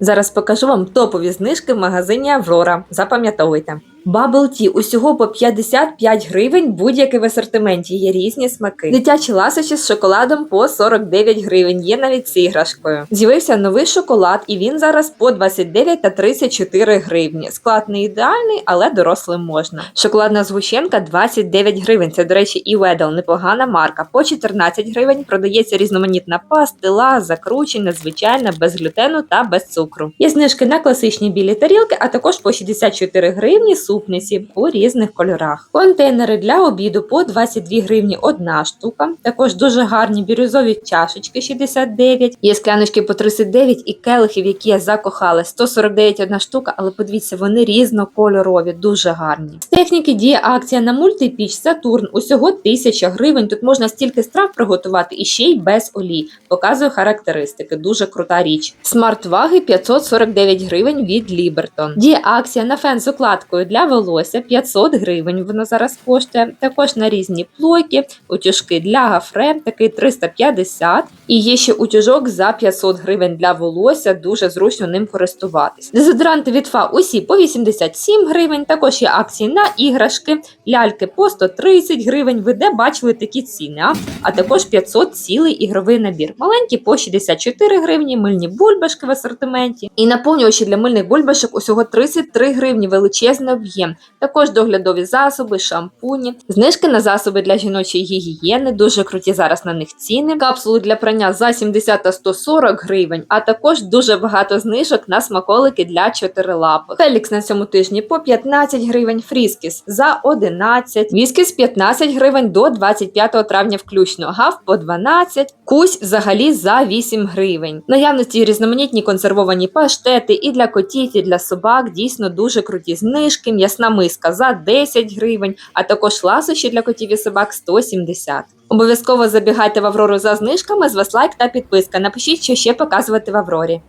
Зараз покажу вам топові знижки в магазині Аврора. Запам'ятовуйте. Tea усього по 55 гривень будь-який в асортименті. Є різні смаки. Дитячі ласощі з шоколадом по 49 гривень. Є навіть з іграшкою. З'явився новий шоколад, і він зараз по 29 та 34 гривні. Склад не ідеальний, але дорослим можна. Шоколадна згущенка 29 гривень. Це, до речі, і Wedel, непогана марка. По 14 гривень продається різноманітна пастила, закручена, звичайна, без глютену та без цукру. Є знижки на класичні білі тарілки, а також по 64 гривні супниці у різних кольорах. Контейнери для обіду по 22 гривні одна штука. Також дуже гарні бірюзові чашечки 69. Є скляночки по 39 і келихів, які я закохала. 149 одна штука, але подивіться, вони різнокольорові, дуже гарні. З техніки діє акція на мультипіч Сатурн. Усього 1000 гривень. Тут можна стільки страв приготувати і ще й без олій. Показую характеристики. Дуже крута річ. Смарт-ваги 549 гривень від Лібертон. Діє акція на фен з укладкою для волосся 500 гривень. Воно зараз коштує. Також на різні плойки, утюжки для гафре, такий 350. І є ще утюжок за 500 гривень для волосся. Дуже зручно ним користуватись. Дезодоранти від ФА усі по 87 гривень. Також є акції на іграшки, ляльки по 130 гривень. Ви де бачили такі ціни? А? а також 500 цілий ігровий набір. Маленькі по 64 гривні, мильні бульбашки в асортименті. І наповнювачі для мильних бульбашок усього 33 гривні, величезний об'єм. Також доглядові засоби, шампуні, знижки на засоби для жіночої гігієни, дуже круті зараз на них ціни. Капсули для прання за 70 та 140 гривень, а також дуже багато знижок на смаколики для чотирилапих. Фелікс на цьому тижні по 15 гривень, фріскіс за 11, віскіс 15 гривень до 25 травня включно, гав по 12, кусь взагалі за 8 гривень. Наявності різноманітні консервовані паштети і для котів, і для собак дійсно дуже круті знижки. М'ясна миска за 10 гривень, а також ласощі для котів і собак 170. Обов'язково забігайте в Аврору за знижками, з вас лайк та підписка. Напишіть, що ще показувати в Аврорі.